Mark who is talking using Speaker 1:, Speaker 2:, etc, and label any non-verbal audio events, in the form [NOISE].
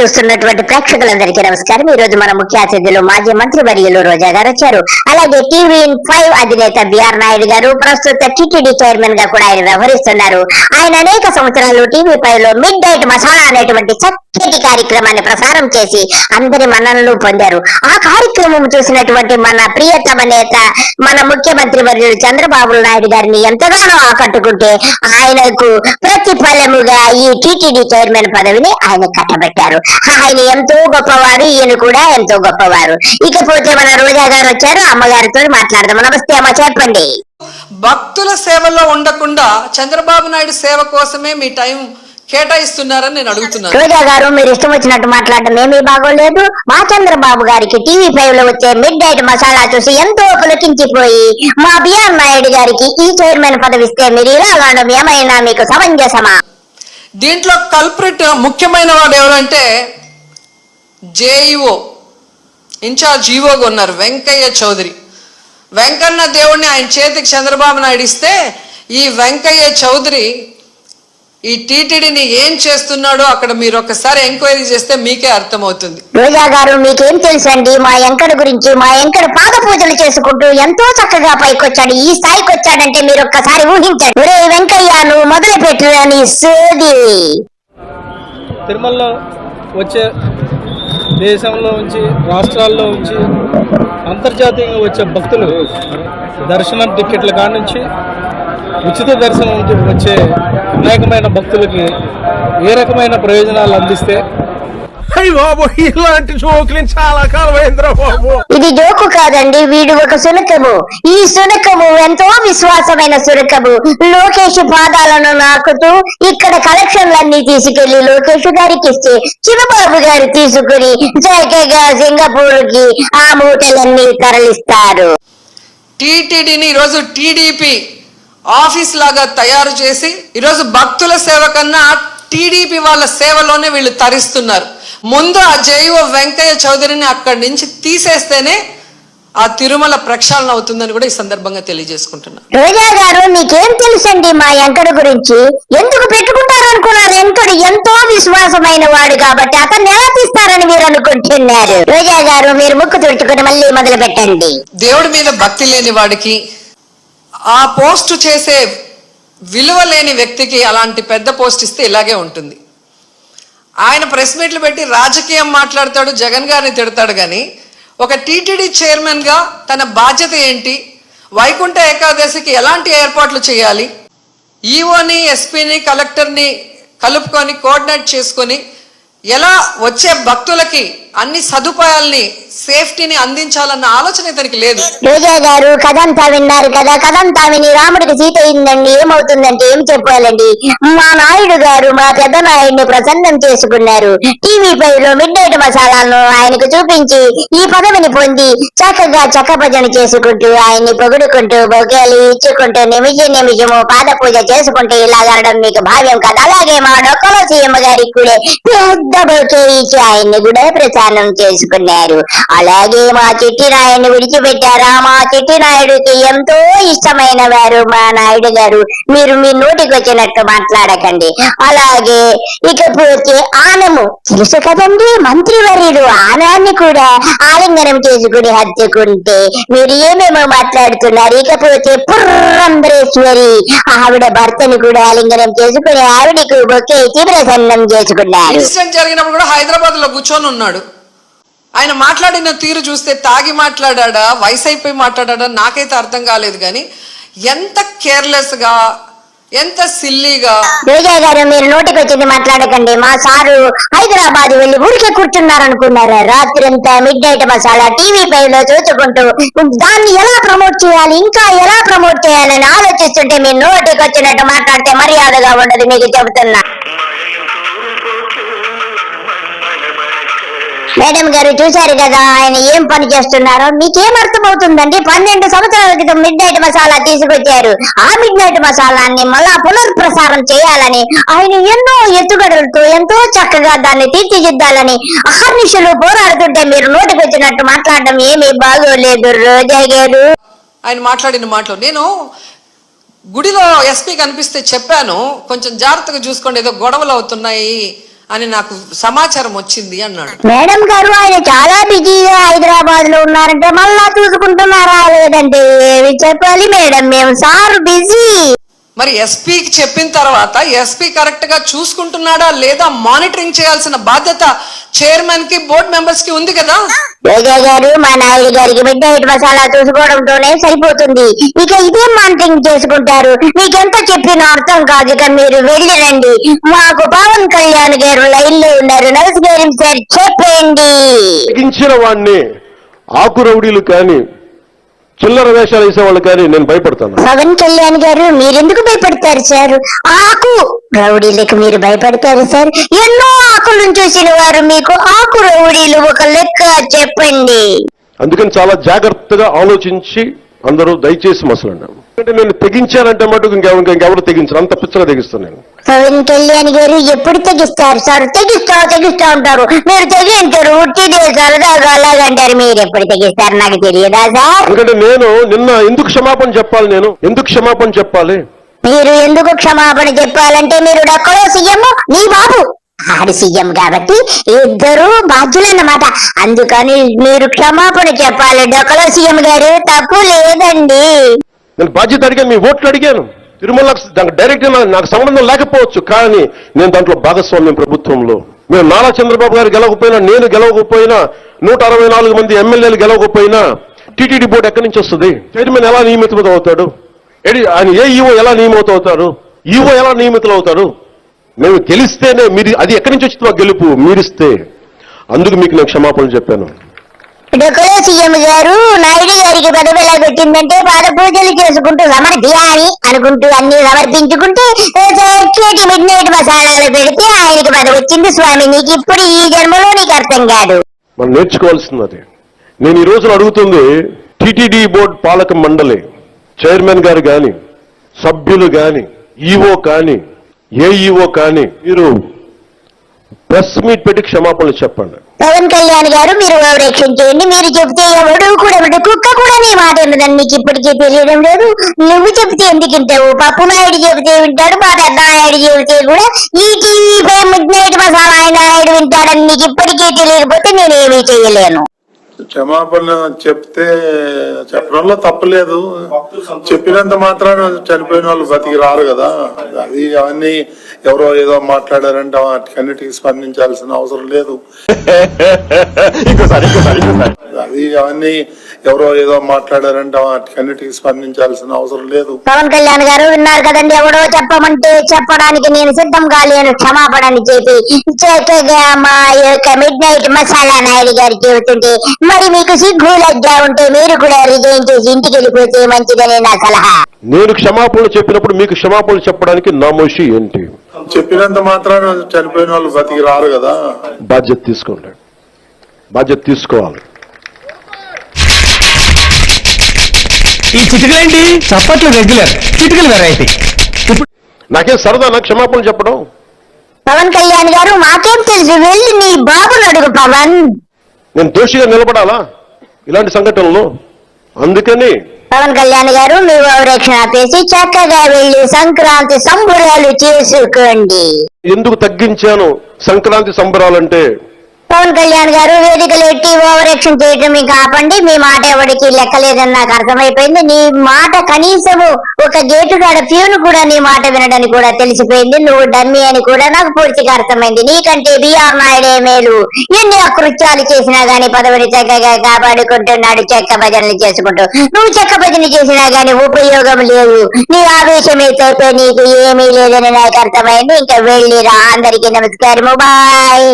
Speaker 1: చూస్తున్నటువంటి ప్రేక్షకులందరికీ నమస్కారం. ఈ రోజు మన ముఖ్య అతిథులు మాజీ మంత్రి వర్యులు రోజా గారు వచ్చారు. అలాగే టీవీ ఫైవ్ అధినేత బిఆర్ నాయుడు గారు ప్రస్తుత టీటీడీ చైర్మన్గా కూడా ఆయన వ్యవహరిస్తున్నారు. ఆయన అనేక సంవత్సరాలు టీవీ ఫైవ్లో మిడ్ నైట్ మసాలా అనేటువంటి చక్కటి కార్యక్రమాన్ని ప్రసారం చేసి అందరి మన్ననలు పొందారు. ఆ కార్యక్రమం చూసినటువంటి మన ప్రియతమ నేత మన ముఖ్యమంత్రి వర్యుడు చంద్రబాబు నాయుడు గారిని ఎంతగానో ఆకట్టుకుంటే ఆయనకు ప్రతిఫలముగా ఈ టీటీడీ చైర్మన్ పదవిని ఆయన కట్టబెట్టారు. ఆయన ఎంతో గొప్పవారు ఈయన కూడా ఎంతో గొప్పవారు. ఇకపోతే మన రోజా గారు వచ్చారు అమ్మగారితో మాట్లాడదాం. నమస్తే అమ్మ చెప్పండి.
Speaker 2: భక్తుల సేవలో ఉండకుండా చంద్రబాబు నాయుడు సేవ కోసమే మీ టైం కేటాయిస్తున్నారని నేను అడుగుతున్నాను.
Speaker 1: రోజా గారు మీరు ఇష్టం వచ్చినట్టు మాట్లాడడం ఏమీ బాగోలేదు. మా చంద్రబాబు గారికి టీవీ ఫైవ్లో వచ్చే మిడ్ నైట్ మసాలా చూసి ఎంతో పులకించిపోయి మా బిఆర్ నాయుడు గారికి ఈ చైర్మన్ పదవి ఇస్తే మీరు ఇలా అనడం ఏమైనా మీకు సమంజసమా?
Speaker 2: దీంట్లో కల్ప్రిట్ ముఖ్యమైన వాడు ఎవరంటే జేఈఓ ఇన్ఛార్జ్ ఈఓగా ఉన్నారు వెంకయ్య చౌదరి. వెంకన్న దేవుడిని ఆయన చేతికి చంద్రబాబు నాయుడు ఇస్తే ఈ వెంకయ్య చౌదరి ఈ టీటీడీని ఏం చేస్తున్నాడో అక్కడ మీరు ఒకసారి ఎంక్వైరీ చేస్తే మీకే అర్థమవుతుంది.
Speaker 1: రోజా గారు మీకేం తెలుసండి? మా ఎంకడు గురించి మా ఎంకడు పాద పూజలు చేసుకుంటూ ఎంతో చక్కగా పైకొచ్చాడు. ఈ స్థాయికి వచ్చాడంటే మీరు ఒక్కసారి ఊహించండి. ఒరే వెంకయ్య నువ్వు మొదలు పెట్టు అని సోది.
Speaker 3: తిరుమలలో వచ్చే దేశంలో ఉంచి రాష్ట్రాల్లో ఉంచి అంతర్జాతీయంగా వచ్చే భక్తులు దర్శనం టిక్కెట్ల కాడ నుంచి ఉచిత దర్శనం వచ్చే అనేకమైన భక్తులకి ఏ రకమైన ప్రయోజనాలు అందిస్తే?
Speaker 4: ఇలాంటి జోకులు చాలా కాలం అయిందిరా బాబు.
Speaker 1: ఇది జోకు కాదండి వీడు ఒక సునకము ఈ సునకము ఎంతో విశ్వాసమైన సునకము లోకేష్ పాదాలను నాకుతూ ఇక్కడ కలెక్షన్లన్నీ తీసుకెళ్ళి లోకేష్ గారికి ఇస్తే చిన్నబాబు గారు తీసుకుని చక్కగా సింగపూర్కి ఆ మూటలన్నీ తరలిస్తారు.
Speaker 2: టీటీడీని ఈరోజు టీడీపీ ఆఫీస్ లాగా తయారు చేసి ఈరోజు భక్తుల సేవ కన్నా టీడీపీ వాళ్ళ సేవలోనే వీళ్ళు తరిస్తున్నారు. ముందు ఆ జైవ వెంకయ్య చౌదరిని అక్కడి నుంచి తీసేస్తేనే ఆ తిరుమల ప్రక్షాళన అవుతుందని కూడా ఈ సందర్భంగా తెలియజేసుకుంటున్నా.
Speaker 1: రోజా గారు మీకేం తెలుసండి మా ఎంకడు గురించి? ఎందుకు పెట్టుకుంటారనుకున్నారు ఎంకడు ఎంతో విశ్వాసమైన వాడు కాబట్టి అతన్ని ఎలా తీస్తారని మీరు అనుకుంటున్నారు? రోజా గారు మీరు ముక్కు తుడుచుకుని మళ్ళీ మొదలు పెట్టండి
Speaker 2: దేవుడి మీద భక్తి లేని వాడికి ఆ పోస్ట్ చేసే విలువ లేని వ్యక్తికి అలాంటి పెద్ద పోస్ట్ ఇస్తే ఇలాగే ఉంటుంది. ఆయన ప్రెస్ మీట్లు పెట్టి రాజకీయం మాట్లాడతాడు జగన్ గారిని తిడతాడు కానీ ఒక టీటీడీ చైర్మన్గా తన బాధ్యత ఏంటి? వైకుంఠ ఏకాదశికి ఎలాంటి ఏర్పాట్లు చేయాలి? ఈఓని ఎస్పీని కలెక్టర్ని కలుపుకొని కోఆర్డినేట్ చేసుకొని ఎలా వచ్చే భక్తులకి అన్ని సదుపాయాల్ని సేఫ్టీని అందించాలన్న ఆలోచన ఇతనికి లేదు.
Speaker 1: రోజా గారు కథంతా విన్నారు కదా. కథంతా విని రాముడికి సీత అయిందండి. ఏమవుతుందంటే ఏం చెప్పాలండి? మా నాయుడు గారు మా పెద్ద నాయుడిని ప్రసన్నం చేసుకున్నారు. టీవీ పై లో మిడ్ నైట్ మసాలాను ఆయనకు చూపించి ఈ పదవిని పొంది చక్కగా చక్క భజన చేసుకుంటూ ఆయన్ని పొగుడుకుంటూ బొకేలు ఇచ్చుకుంటూ నిమిషం నిమిషము పాద పూజ చేసుకుంటూ ఇలా జరగడం మీకు భావ్యం కదా. అలాగే మా డొక్కలో సీఎం గారికి కూడా పెద్ద బొకే ఇచ్చి ఆయన్ని కూడా ప్రచారం చేసుకున్నారు. అలాగే మా చెట్టి నాయుడిని విడిచిపెట్టారా. మా చెట్టి నాయుడికి ఎంతో ఇష్టమైన వారు మా నాయుడు గారు. మీరు మీ నోటికి వచ్చినట్టు మాట్లాడకండి. అలాగే ఇకపోతే ఆనము. తెలుసు కదండి మంత్రివర్యుడు ఆనాన్ని కూడా ఆలింగనం చేసుకుని హత్తుకుంటే మీరు ఏమేమో మాట్లాడుతున్నారు? ఇకపోతే పుర్రంధ్రేశ్వరి ఆవిడ భర్తని కూడా ఆలింగనం చేసుకుని ఆవిడకు బొక్కే తీవ్ర ప్రసన్నం చేసుకున్నారు.
Speaker 2: జరిగినప్పుడు కూడా హైదరాబాద్లో కూర్చొని ఉన్నాడు. ఆయన మాట్లాడిన తీరు చూస్తే తాగి మాట్లాడా వయసు అయిపోయి మాట్లాడా నాకైతే అర్థం కాలేదు కానీ ఎంత కేర్లెస్గా ఎంత సిల్లీగా
Speaker 1: రోజా గారు మీరు నోటికి వచ్చింది మాట్లాడకండి. మా సారు హైదరాబాద్ వెళ్ళి ఊరికే కూర్చున్నారనుకున్నారా. రాత్రి అంతా మిడ్ నైట్ మసాలా టీవీ పై లో చూసుకుంటూ దాన్ని ఎలా ప్రమోట్ చేయాలి ఇంకా ఎలా ప్రమోట్ చేయాలని ఆలోచిస్తుంటే మీరు నోటికి వచ్చినట్టు మాట్లాడితే మర్యాదగా ఉండదు మీకు చెబుతున్నా. మేడం గారు చూశారు కదా ఆయన ఏం పని చేస్తున్నారో మీకేం అర్థమవుతుందండి పన్నెండు సంవత్సరాల క్రితం మిడ్ నైట్ మసాలా తీసుకొచ్చారు. ఆ మిడ్ నైట్ మసాలాన్ని మళ్ళా పునర్ప్రసారం చేయాలని ఆయన ఎన్నో ఎత్తుగడలతో ఎంతో చక్కగా దాన్ని తీర్చిదిద్దాలని అహర్నిశలు పోరాడుతుంటే మీరు నోటికి వచ్చినట్టు మాట్లాడడం ఏమీ బాగోలేదు. రోజా గారు.
Speaker 2: ఆయన మాట్లాడిన మాటలు. నేను గుడిలో ఎస్పీ కనిపిస్తే చెప్పాను కొంచెం జాగ్రత్తగా చూసుకోండి ఏదో గొడవలు అవుతున్నాయి అని నాకు సమాచారం వచ్చింది అన్నాడు.
Speaker 1: మేడం గారు ఆయన చాలా బిజీగా హైదరాబాద్లో ఉన్నారంటే మళ్ళా చూసుకుంటున్నారా లేదంటే ఏమి చెప్పాలి మేడం? మేము సార్ బిజీ.
Speaker 2: మరి ఎస్పీకి చెప్పిన తర్వాత ఎస్పీ కరెక్ట్గా చూసుకుంటున్నాడా లేదా మానిటరింగ్ చేయాల్సిన బాధ్యత చైర్మన్కి బోర్డ్ మెంబర్స్కి ఉంది కదా?
Speaker 1: జగ గారు మా నాయుడు గారికి మిడ్ నైట్ మసాలా చూసుకోవడంతోనే సరిపోతుంది. ఇక ఇదే మానిటరింగ్ చేసుకుంటారు. మీకెంత చెప్పినా అర్థం కాదు ఇక మీరు వెళ్ళి రండి మాకు పవన్ కళ్యాణ్ గారు లైన్లో ఉన్నారు నమస్కారం సార్ చెప్పండి.
Speaker 5: వాడిని ఆకు రౌడీలు కానీ చిల్లర వేషాలు వేసేవాళ్ళు కానీ నేను భయపడతాను.
Speaker 1: పవన్ కళ్యాణ్ గారు మీరెందుకు భయపడతారు సార్? ఆకు! రౌడీలకు మీరు భయపడతారు సార్. ఎన్నో ఆకులను చూసిన వారు మీకు ఆకు రౌడీలు ఒక లెక్క చెప్పండి.
Speaker 5: అందుకని చాలా జాగ్రత్తగా ఆలోచించి అందరూ దయచేసి మసలండి. అంటే నేను తెగించానంటే మటుకు ఇంకెవ- ఇంకెవరు తెగించరు. అంత పిచ్చగా తెగిస్తాను నేను.
Speaker 1: పవన్ కళ్యాణ్ గారు ఎప్పుడు తెగిస్తారు సార్? తెగిస్తా తెగిస్తా ఉంటారు మీరు తెగింటారు ఉట్టిదే సరదాగా అలాగంటారు మీరు ఎప్పుడు తెగిస్తారు నాకు తెలియదా సార్?
Speaker 5: ఎందుకంటే నేను నిన్న ఎందుకు క్షమాపణ చెప్పాలి నేను? ఎందుకు క్షమాపణ చెప్పాలి?
Speaker 1: మీరు ఎందుకు క్షమాపణ చెప్పాలంటే మీరు డక్కలో సీఎం మీ బాబు. ఆడి సీఎం కాబట్టి ఇద్దరు బాధ్యులన్నమాట. అందుకని మీరు క్షమాపణ చెప్పాలి. డొక్కలో సీఎం గారు తప్పు లేదండి.
Speaker 5: నేను బాధ్యత అడిగాను మీ ఓట్లు అడిగాను. తిరుమల దానికి డైరెక్ట్ నాకు సంబంధం లేకపోవచ్చు కానీ నేను దాంట్లో భాగస్వామ్యం ప్రభుత్వంలో. మేము నారా చంద్రబాబు గారు గెలవకపోయినా నేను గెలవకపోయినా నూట అరవై నాలుగు మంది ఎమ్మెల్యేలు గెలవకపోయినా టీటీడీ బోర్డు ఎక్కడి నుంచి వస్తుంది? చైర్మన్ ఎలా నియమితం అవుతాడు? ఏడి- ఆయన ఏ ఈవో ఎలా నియమితం అవుతారు ఈవో ఎలా నియమితులు అవుతారు మేము గెలిస్తేనే మీరు అది ఎక్కడి నుంచి వచ్చిందో గెలుపు మీరిస్తే. అందుకు మీకు నేను క్షమాపణలు చెప్పాను.
Speaker 1: డొక్కలో సీఎం గారు నాయుడు గారికి పదవి ఎలా పెట్టిందంటే పాద పూజలు చేసుకుంటూ సమర్థి అని అనుకుంటూ అన్ని సమర్పించుకుంటే చక్కటి మిడ్ నైట్ మసాలాలు పెడితే ఆయనకి పదవి వచ్చింది స్వామి. నీకు ఇప్పుడు ఈ జన్మలో నీకు అర్థం కాదు.
Speaker 5: మనం నేర్చుకోవాల్సింది అది. నేను ఈ రోజున అడుగుతుంది టిటిడి బోర్డు పాలక మండలి చైర్మన్ గారు కానీ సభ్యులు కానీ ఈఓ కానీ ఏ ఈఓ కానీ మీరు ప్రెస్ మీట్ పెట్టి క్షమాపణలు చెప్పండి.
Speaker 1: పవన్ కళ్యాణ్ గారు మీరు ఓవరేక్షన్ చేయండి. మీరు చెప్తే ఎవడు కూడా ఎవడు కుక్క కూడా నీ మాట వినదని నీకు ఇప్పటికీ తెలియడం లేదు. నువ్వు చెప్తే ఎందుకు వింటావు? పప్పు నాయుడు చెబితే వింటాడు మా పెద్ద నాయుడు చెబితే కూడా ఈ టీవీపై మిడ్ నైట్ మసాలా నాయుడు వింటాడని నీకు ఇప్పటికీ తెలియకపోతే నేనేమీ చేయలేను.
Speaker 6: క్షమాపణ చెప్తే చెప్పడంలో తప్పలేదు చెప్పినంత మాత్రాన చనిపోయిన వాళ్ళు బతికి రారు కదా. అది అవన్నీ ఎవరో ఏదో మాట్లాడారంటే వాటికన్నిటికి స్పందించాల్సిన అవసరం లేదు. [LAUGHS]
Speaker 5: ఇంకోసారి ఇంకోసారి ఇంకోసారి.
Speaker 6: అది అవన్నీ ఎవరో ఏదో మాట్లాడారంటే వాటికన్నిటికి స్పందించాల్సిన అవసరం లేదు.
Speaker 1: పవన్ కళ్యాణ్ గారు విన్నారు కదండి ఎవడో చెప్పమంటే చెప్పడానికి నేను సిద్ధంగా లేను క్షమాపణని చెప్పి చక్కగా మా యొక్క మిడ్ నైట్ మసాలా నాయుడు గారు చెబుతుంటే మరి మీకు సిగ్గు లజ్జ ఉంటే మీరు కూడా రిజైన్ చేసి ఇంటికి వెళ్ళిపోతే మంచిదని నా సలహా.
Speaker 5: నేను క్షమాపణలు చెప్పినప్పుడు మీకు క్షమాపణలు చెప్పడానికి నా మోషి ఏంటి?
Speaker 6: చెప్పినంత మాత్రాన చనిపోయిన వాళ్ళు బతికి రారు కదా.
Speaker 5: బాధ్యత తీసుకోండి. బాధ్యత తీసుకోవాలి.
Speaker 4: ఈ చిటికలేంటి చప్పట్లు రెగ్యులర్ చిటికలు వెరైటీ
Speaker 5: నాకేం సరదా నాకు క్షమాపణలు చెప్పడం?
Speaker 1: పవన్ కళ్యాణ్ గారు మాకేం తెలుసు? వెళ్ళి నీ బాబుని అడుగు పవన్.
Speaker 5: నేను దోషిగా నిలబడాలా? ఇలాంటి సంఘటనలు? అందుకని
Speaker 1: పవన్ కళ్యాణ్ గారు మీ ఓవరేక్షన్ ఆపేసి చక్కగా వెళ్ళి సంక్రాంతి సంబురాలు చేసుకోండి.
Speaker 5: ఎందుకు తగ్గించాను? సంక్రాంతి సంబరాలంటే
Speaker 1: పవన్ కళ్యాణ్ గారు వేదికలు ఎట్టి ఓవరాక్షన్ చేయటం మీకు ఆపండి. మీ మాట ఎవరికి లెక్కలేదని నాకు అర్థమైపోయింది. నీ మాట కనీసము ఒక గేటు కాడ ప్యూను కూడా నీ మాట వినడని కూడా తెలిసిపోయింది. నువ్వు డమ్మి అని కూడా నాకు పూర్తిగా అర్థమైంది. నీకంటే బిఆర్ నాయుడే మేలు. ఎన్ని అకృత్యాలు చేసినా గాని పదవిని చక్కగా కాపాడుకుంటున్నాడు చెక్క భజనలు చేసుకుంటూ. నువ్వు చెక్క భజన చేసినా గాని ఉపయోగం లేదు నీ ఆవేశం తప్ప నీకు ఏమీ లేదని నాకు అర్థమైంది. ఇంకా వెళ్ళిరా. అందరికీ నమస్కారము. బాయ్.